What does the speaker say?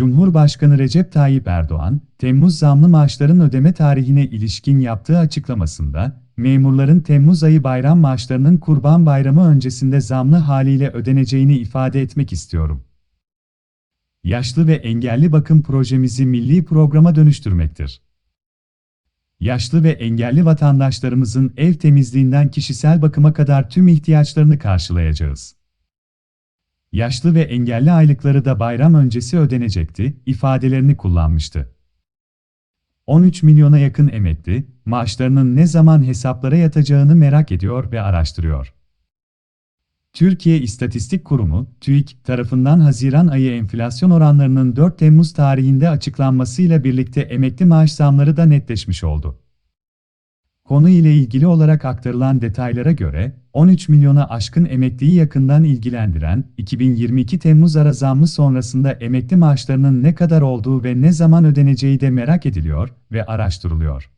Cumhurbaşkanı Recep Tayyip Erdoğan, Temmuz zamlı maaşların ödeme tarihine ilişkin yaptığı açıklamasında, memurların Temmuz ayı bayram maaşlarının Kurban Bayramı öncesinde zamlı haliyle ödeneceğini ifade etmek istiyorum. Yaşlı ve engelli bakım projemizi milli programa dönüştürmektir. Yaşlı ve engelli vatandaşlarımızın ev temizliğinden kişisel bakıma kadar tüm ihtiyaçlarını karşılayacağız. Yaşlı ve engelli aylıkları da bayram öncesi ödenecekti, ifadelerini kullanmıştı. 13 milyona yakın emekli, maaşlarının ne zaman hesaplara yatacağını merak ediyor ve araştırıyor. Türkiye İstatistik Kurumu, TÜİK tarafından Haziran ayı enflasyon oranlarının 4 Temmuz tarihinde açıklanmasıyla birlikte emekli maaş zamları da netleşmiş oldu. Konu ile ilgili olarak aktarılan detaylara göre, 13 milyona aşkın emekliyi yakından ilgilendiren, 2022 Temmuz ara zammı sonrasında emekli maaşlarının ne kadar olduğu ve ne zaman ödeneceği de merak ediliyor ve araştırılıyor.